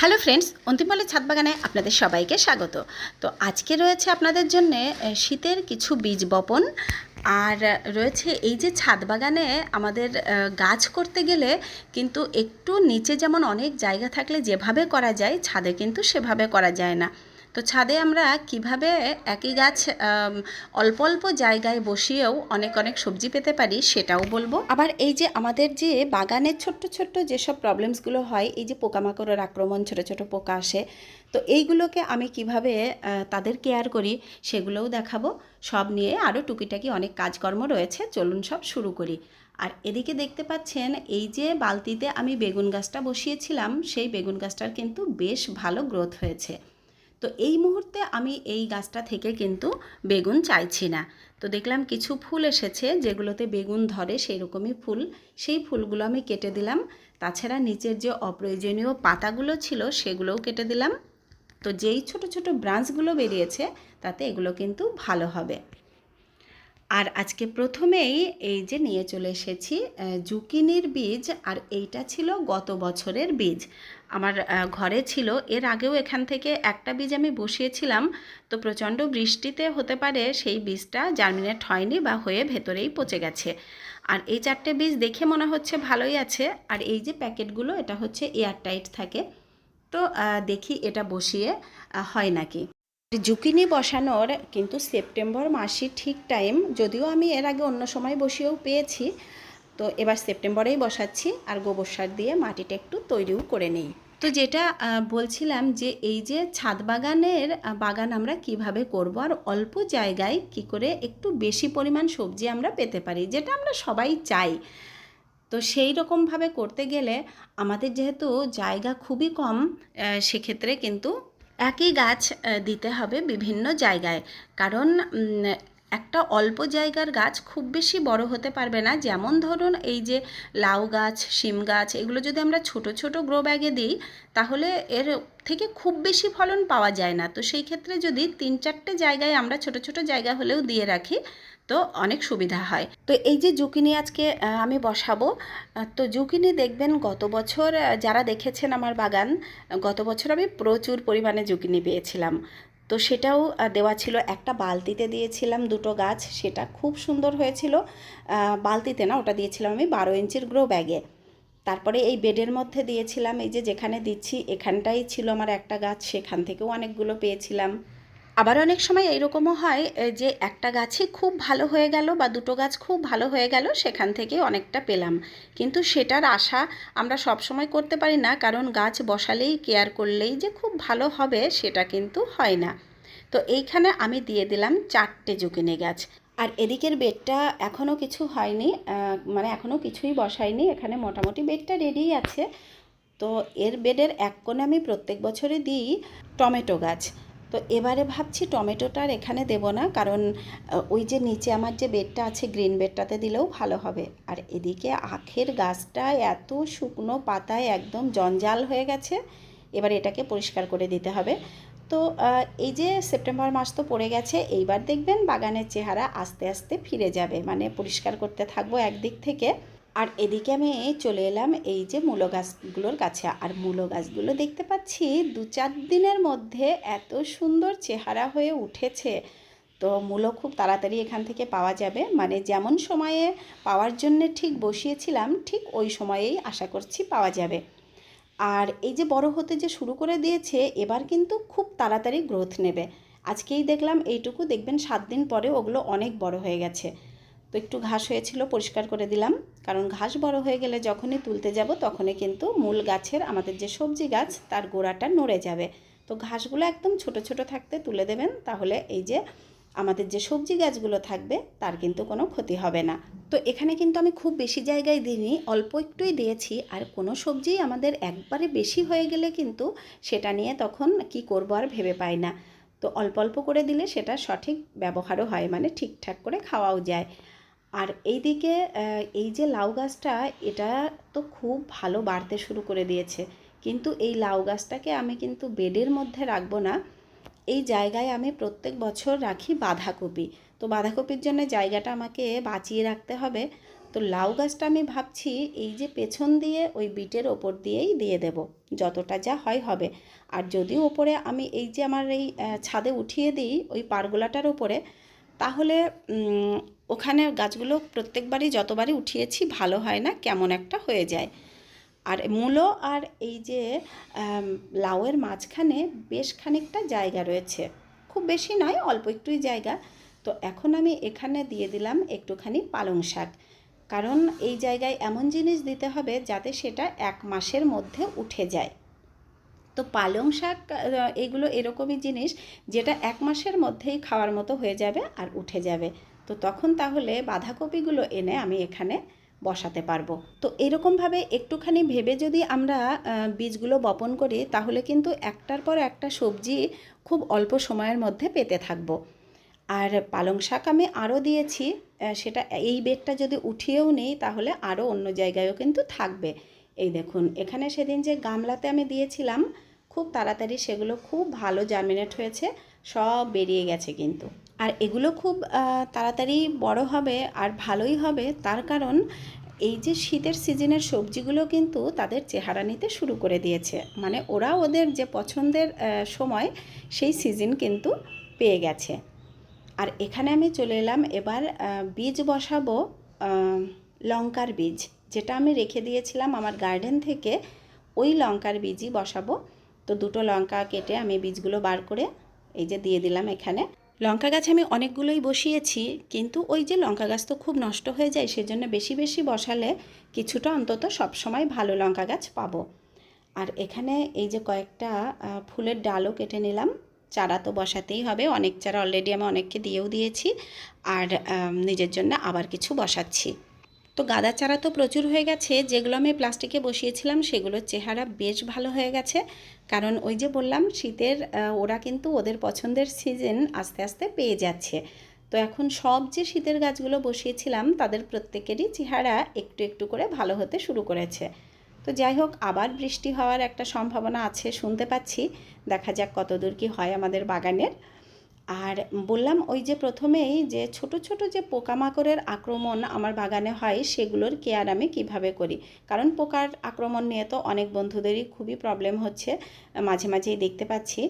Hello friends অন্তিমলের ছাদ বাগানে আপনাদের সবাইকে স্বাগত। তো আজকে রয়েছে আপনাদের জন্য শীতের কিছু বীজ বপন। আর রয়েছে এই যে ছাদ বাগানে আমাদের গাছ করতে গেলে কিন্তু একটু নিচে যেমন অনেক জায়গা থাকলে যেভাবে করা যায়, ছাদে কিন্তু সেভাবে করা যায় না। তো ছাদে আমরা কীভাবে একই গাছ অল্প অল্প জায়গায় বসিয়েও অনেক অনেক সবজি পেতে পারি সেটাও বলব। আবার এই যে আমাদের যে বাগানের ছোট্ট ছোট্ট যেসব প্রবলেমসগুলো হয়, এই যে পোকামাকড়ের আক্রমণ, ছোট ছোট পোকা আসে, তো এইগুলোকে আমি কীভাবে তাদের কেয়ার করি সেগুলোও দেখাবো। সব নিয়ে আরও টুকিটাকি অনেক কাজকর্ম রয়েছে, চলুন সব শুরু করি। আর এদিকে দেখতে পাচ্ছেন, এই যে বালতিতে আমি বেগুন গাছটা বসিয়েছিলাম, সেই বেগুন গাছটার কিন্তু বেশ ভালো গ্রোথ হয়েছে। তো এই মুহূর্তে আমি এই গাছটা থেকে কিন্তু বেগুন চাইছি না। তো দেখলাম কিছু ফুল এসেছে যেগুলোতে বেগুন ধরে সেই রকমই ফুল। সেই ফুলগুলো আমি কেটে দিলাম। তাছাড়া নিচের যে অপ্রয়োজনীয় পাতাগুলো ছিল সেগুলোও কেটে দিলাম। তো যেই ছোট ছোট ব্রাঞ্চগুলো বেরিয়েছে তাতে এগুলো কিন্তু ভালো হবে। আর আজকে প্রথমেই এই যে নিয়ে চলে এসেছি জুকিনির বীজ আর এইটা ছিল গত বছরের বীজ। আমার ঘরে ছিল। এর আগেও এখান থেকে একটা বীজ আমি বসিয়েছিলাম। তো প্রচণ্ড বৃষ্টিতে হতে পারে সেই বীজটা জার্মিনেট হয়নি বা হয়ে ভেতরেই পচে গেছে। আর এই চারটে বীজ দেখে মনে হচ্ছে ভালোই আছে। আর এই যে প্যাকেটগুলো, এটা হচ্ছে এয়ার টাইট থাকে। তো দেখি এটা বসিয়ে হয় নাকি। জুকিনি বসানোর কিন্তু সেপ্টেম্বর মাসই ঠিক টাইম। যদিও আমি এর আগে অন্য সময় বসিয়েও পেয়েছি। তো এবার সেপ্টেম্বরেই বসাচ্ছি আর গোবর সার দিয়ে মাটিটা একটু তৈরিও করে নিই। তো যেটা বলছিলাম যে এই যে ছাদ বাগানের বাগান আমরা কীভাবে করব আর অল্প জায়গায় কি করে একটু বেশি পরিমাণ সবজি আমরা পেতে পারি, যেটা আমরা সবাই চাই। তো সেই রকমভাবে করতে গেলে আমাদের যেহেতু জায়গা খুবই কম সেক্ষেত্রে কিন্তু একই গাছ দিতে হবে বিভিন্ন জায়গায়। কারণ একটা অল্প জায়গার গাছ খুব বেশি বড় হতে পারবে না। যেমন ধরুন এই যে লাউ গাছ, শিম গাছ, এগুলো যদি আমরা ছোট ছোট গ্রো ব্যাগে দিই, তাহলে এর থেকে খুব বেশি ফলন পাওয়া যায় না। তো সেই ক্ষেত্রে যদি তিন চারটে জায়গায় আমরা ছোট ছোট জায়গা হলেও দিয়ে রাখি, তো অনেক সুবিধা হয়। তো এই যে জুকিনি আজকে আমি বসাবো। তো জুকিনি দেখবেন গত বছর যারা দেখেছেন আমার বাগান, গত বছর আমি প্রচুর পরিমাণে জুকিনি পেয়েছিলাম। তো সেটাও দেওয়া ছিল। একটা বালতিতে দিয়েছিলাম দুটো গাছ, সেটা খুব সুন্দর হয়েছিল। বালতিতে না, ওটা দিয়েছিলাম আমি বারো ইঞ্চির গ্রো ব্যাগে তারপরে এই বেডের মধ্যে দিয়েছিলাম, এই যে যেখানে দিচ্ছি, এখানটাই ছিল আমার একটা গাছ, সেখান থেকেও অনেকগুলো পেয়েছিলাম। আবার অনেক সময় এইরকমও হয় যে একটা গাছই খুব ভালো হয়ে গেল বা দুটো গাছ খুব ভালো হয়ে গেল, সেখান থেকে অনেকটা পেলাম। কিন্তু সেটার আশা আমরা সব সময় করতে পারি না, কারণ গাছ বসালেই, কেয়ার করলেই যে খুব ভালো হবে, সেটা কিন্তু হয় না। তো এইখানে আমি দিয়ে দিলাম চারটে জুকিনি গাছ। আর এদিকের বেডটা এখনও কিছু হয়নি মানে এখনও কিছুই বসায়নি এখানে মোটামুটি বেডটা রেডিই আছে। তো এর বেডের এক কোণে আমি প্রত্যেক বছরই দিই টমেটো গাছ। তো এবারে ভাবছি টমেটোটার এখানে দেব না, কারণ ওই যে নিচে আমার যে বেডটা আছে গ্রিন বেডটাতে দিলেও ভালো হবে। আর এদিকে আখের গাছটা এত শুকনো পাতায় একদম জঞ্জাল হয়ে গেছে, এবার এটাকে পরিষ্কার করে দিতে হবে। তো এই যে সেপ্টেম্বর মাস তো পড়ে গেছে, এইবার দেখবেন বাগানের চেহারা আস্তে আস্তে ফিরে যাবে মানে পরিষ্কার করতে থাকব একদিক থেকে। আর এদিকে আমি চলে এলাম এই যে মূলো গাছগুলোর কাছে। আর মূলো গাছগুলো দেখতে পাচ্ছি দু চার দিনের মধ্যে এত সুন্দর চেহারা হয়ে উঠেছে। তো মূলো খুব তাড়াতাড়ি এখান থেকে পাওয়া যাবে। মানে যেমন সময়ে পাওয়ার জন্য ঠিক বসিয়েছিলাম, ঠিক ওই সময়েই আশা করছি পাওয়া যাবে। আর এই যে বড় হতে যে শুরু করে দিয়েছে, এবার কিন্তু খুব তাড়াতাড়ি গ্রোথ নেবে। আজকেই দেখলাম এইটুকু, দেখবেন সাত দিন পরে ওগুলো অনেক বড় হয়ে গেছে। তো একটু ঘাস হয়েছিল, পরিষ্কার করে দিলাম। কারণ ঘাস বড় হয়ে গেলে যখনই তুলতে যাব, তখনই কিন্তু মূল গাছের আমাদের যে সবজি গাছ, তার গোড়াটা নড়ে যাবে। তো ঘাসগুলো একদম ছোট ছোট থাকতে তুলে দেবেন, তাহলে এই যে আমাদের যে সবজি গাছগুলো থাকবে, তার কিন্তু কোনো ক্ষতি হবে না। তো এখানে কিন্তু আমি খুব বেশি জায়গায় দিইনি, অল্প একটুই দিয়েছি। আর কোনো সবজি আমাদের একবারে বেশি হয়ে গেলে কিন্তু সেটা নিয়ে তখন কি করব আর ভেবে পাই না। তো অল্প অল্প করে দিলে সেটা সঠিক ব্যবহারও হয় মানে ঠিকঠাক করে খাওয়াও যায়। আর এইদিকে এই যে লাউ গাছটা, এটা তো খুব ভালো বাড়তে শুরু করে দিয়েছে। কিন্তু এই লাউ গাছটাকে আমি কিন্তু বেডের মধ্যে রাখব না। এই জায়গায় আমি প্রত্যেক বছর রাখি বাঁধাকপি। তো বাঁধাকপির জন্য জায়গাটা আমাকে বাঁচিয়ে রাখতে হবে। তো তো লাউ গাছটা আমি ভাবছি, এই যে পেছন দিয়ে ওই বিটের ওপর দিয়েই দিয়ে দেব, যতটা যা হয় হবে। আর যদি ওপরে আমি এই যে আমার এই ছাদে উঠিয়ে দিই, ওই পারগোলাটার ওপরে তাহলে ওখানে গাছগুলো প্রত্যেকবারই যতবারই উঠিয়েছি, ভালো হয় না, কেমন একটা হয়ে যায়। আর মূলো আর এই যে লাউয়ের মাঝখানে বেশ খানিকটা জায়গা রয়েছে। খুব বেশি নয়, অল্প একটুই জায়গা। তো এখন আমি এখানে দিয়ে দিলাম একটুখানি পালং শাক। কারণ এই জায়গায় এমন জিনিস দিতে হবে যাতে সেটা এক মাসের মধ্যে উঠে যায়। তো পালং শাক এগুলো এরকমই জিনিস যেটা এক মাসের মধ্যেই খাওয়ার মতো হয়ে যাবে আর উঠে যাবে। তো তখন তাহলে বাঁধাকপিগুলো এনে আমি এখানে বসাতে পারব। তো এরকমভাবে একটুখানি ভেবে যদি আমরা বীজগুলো বপন করি, তাহলে কিন্তু একটার পর একটা সবজি খুব অল্প সময়ের মধ্যে পেতে থাকব। আর পালং শাক আমি আরও দিয়েছি সেটা এই বেডটা যদি উঠিয়েও নেই, তাহলে আরও অন্য জায়গায়ও কিন্তু থাকবে। এই দেখুন, এখানে সেদিন যে গামলাতে আমি দিয়েছিলাম খুব তাড়াতাড়ি সেগুলো খুব ভালো জার্মিনেট হয়েছে, সব বেরিয়ে গেছে কিন্তু। আর এগুলো খুব তাড়াতাড়ি বড় হবে আর ভালোই হবে তার কারণ এই যে শীতের সিজনের সবজিগুলো কিন্তু তাদের চেহারা নিতে শুরু করে দিয়েছে। মানে ওরা ওদের যে পছন্দের সময় সেই সিজন কিন্তু পেয়ে গেছে। আর এখানে আমি চলে এলাম এবার বীজ বসাবো লঙ্কার বীজ। যেটা আমি রেখে দিয়েছিলাম আমার গার্ডেন থেকে, ওই লঙ্কার বীজই বসাবো। তো দুটো লঙ্কা কেটে আমি বীজগুলো বার করে এই যে দিয়ে দিলাম এখানে। লঙ্কা গাছ আমি অনেকগুলোই বসিয়েছি, কিন্তু ওই যে লঙ্কা গাছ তো খুব নষ্ট হয়ে যায়, সেজন্য বেশি বেশি বসালে কিছুটা অন্তত সবসময় ভালো লঙ্কা গাছ পাবো। আর এখানে এই যে কয়েকটা ফুলের ডালও কেটে নিলাম। চারা তো বসাতেই হবে, অনেক চারা অলরেডি আমি অনেককে দিয়েও দিয়েছি। আর নিজের জন্য আবার কিছু বসাচ্ছি। তো গাঁদা চারা তো প্রচুর হয়ে গেছে, যেগুলো আমি প্লাস্টিকে বসিয়েছিলাম সেগুলোর চেহারা বেশ ভালো হয়ে গেছে। কারণ ওই যে বললাম, শীতের ওরা কিন্তু ওদের পছন্দের সিজন আস্তে আস্তে পেয়ে যাচ্ছে। তো এখন সব যে শীতের গাছগুলো বসিয়েছিলাম, তাদের প্রত্যেকেরই চেহারা একটু একটু করে ভালো হতে শুরু করেছে। তো যাই হোক, আবার বৃষ্টি হওয়ার একটা সম্ভাবনা আছে, শুনতে পাচ্ছি। দেখা যাক কতদূর কি হয় আমাদের বাগানের। আর বললাম ওই যে প্রথমেই যে ছোট ছোট যে পোকামাকড়ের আক্রমণ আমার বাগানে হয়, সেগুলোর কেয়ার আমি কীভাবে করি? কারণ পোকার আক্রমণ নিয়ে তো অনেক বন্ধুদেরই খুবই প্রবলেম হচ্ছে, মাঝে মাঝেই দেখতে পাচ্ছি।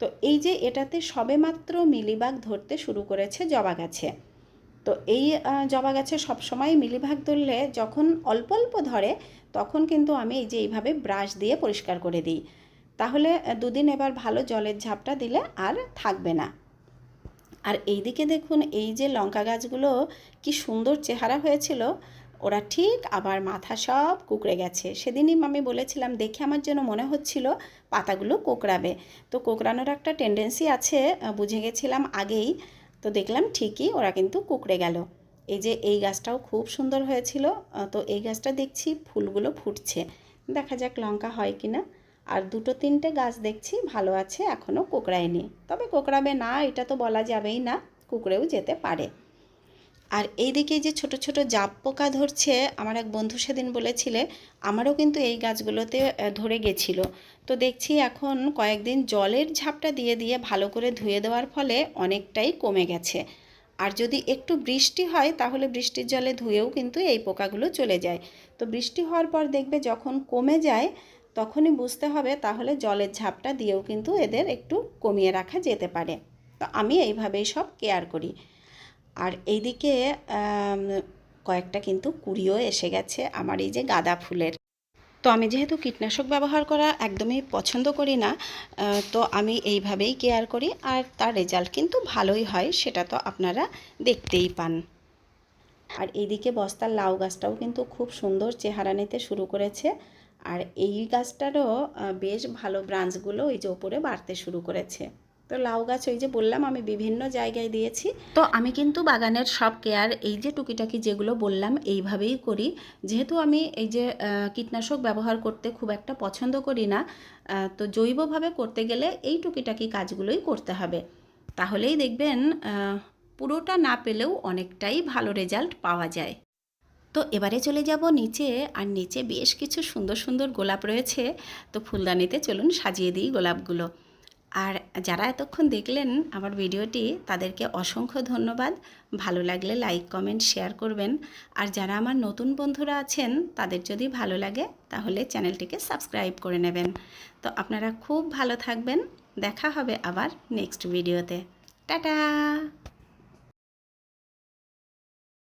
তো এই যে এটাতে সবেমাত্র মিলিবাগ ধরতে শুরু করেছে জবা গাছে। তো এই জবা গাছে সবসময় মিলিবাগ ধরলে যখন অল্প অল্প ধরে, তখন কিন্তু আমি এই যে এইভাবে ব্রাশ দিয়ে পরিষ্কার করে দিই। তাহলে দুদিন এবার ভালো জলের ঝাপটা দিলে আর থাকবে না। আর এইদিকে দেখুন এই যে লঙ্কা গাছগুলো কি সুন্দর চেহারা হয়েছিল। ওরা ঠিক আবার মাথা সব কুকড়ে গেছে। সেদিনই আমি বলেছিলাম, দেখে আমার যেন মনে হচ্ছিল পাতাগুলো কোকড়াবে। তো কোকড়ানোর একটা টেন্ডেন্সি আছে বুঝে গেছিলাম আগেই। তো দেখলাম ঠিকই ওরা কিন্তু কুকড়ে গেল। এই যে এই গাছটাও খুব সুন্দর হয়েছিল। তো এই গাছটা দেখছি ফুলগুলো ফুটছে। দেখা যাক লঙ্কা হয় কি না আর দুটো তিনটে গাছ দেখছি, ভালো আছে এখনও কোকড়ায়নি। তবে কোকড়াবে না, এটা তো বলা যাবেই না, কুকড়েও যেতে পারে। আর এইদিকে যে ছোট ছোট জাপ পোকা ধরছে, আমার এক বন্ধু সেদিন বলেছিলে, আমারও কিন্তু এই গাছগুলোতে ধরে গেছিল। তো দেখছি এখন কয়েকদিন জলের ঝাপটা দিয়ে দিয়ে ভালো করে ধুয়ে দেওয়ার ফলে অনেকটাই কমে গেছে। আর যদি একটু বৃষ্টি হয়, তাহলে বৃষ্টির জলে ধুয়েও কিন্তু এই পোকাগুলো চলে যায়। তো বৃষ্টি হওয়ার পর দেখবে যখন কমে যায় তখনই বুঝতে হবে তাহলে জলের ঝাপটা দিয়েও কিন্তু এদের একটু কমিয়ে রাখা যেতে পারে। তো আমি এইভাবেই সব কেয়ার করি। আর এইদিকে কয়েকটা কিন্তু কুড়িও এসে গেছে আমার এই যে গাঁদা ফুলের। তো আমি যেহেতু কীটনাশক ব্যবহার করা একদমই পছন্দ করি না তো আমি এইভাবেই কেয়ার করি আর তার রেজাল্ট কিন্তু ভালোই হয় সেটা তো আপনারা দেখতেই পান। আর এইদিকে বস্তার লাউ গাছটাও কিন্তু খুব সুন্দর চেহারা নিতে শুরু করেছে। আর এই গাছটারও বেশ ভালো ব্রাঞ্চগুলো ওই যে ওপরে বাড়তে শুরু করেছে। তো লাউ গাছ ওই যে বললাম, আমি বিভিন্ন জায়গায় দিয়েছি। তো আমি কিন্তু বাগানের সব কেয়ার, এই যে টুকিটাকি যেগুলো বললাম, এইভাবেই করি। যেহেতু আমি এই যে কীটনাশক ব্যবহার করতে খুব একটা পছন্দ করি না তো জৈবভাবে করতে গেলে এই টুকিটাকি কাজগুলোই করতে হবে। তাহলেই দেখবেন পুরোটা না পেলেও অনেকটাই ভালো রেজাল্ট পাওয়া যায়। তো এবারে চলে যাব নিচে, আর নিচে বেশ কিছু সুন্দর সুন্দর গোলাপ রয়েছে। তো ফুলদানিতে চলুন সাজিয়ে দিই গোলাপগুলো। আর যারা এতক্ষণ দেখলেন আমার ভিডিওটি, তাদেরকে অসংখ্য ধন্যবাদ। ভালো লাগলে লাইক, কমেন্ট, শেয়ার করবেন। আর যারা আমার নতুন বন্ধুরা আছেন, তাদের যদি ভালো লাগে, তাহলে চ্যানেলটিকে সাবস্ক্রাইব করে নেবেন। তো আপনারা খুব ভালো থাকবেন। দেখা হবে আবার নেক্সট ভিডিওতে। টাটা!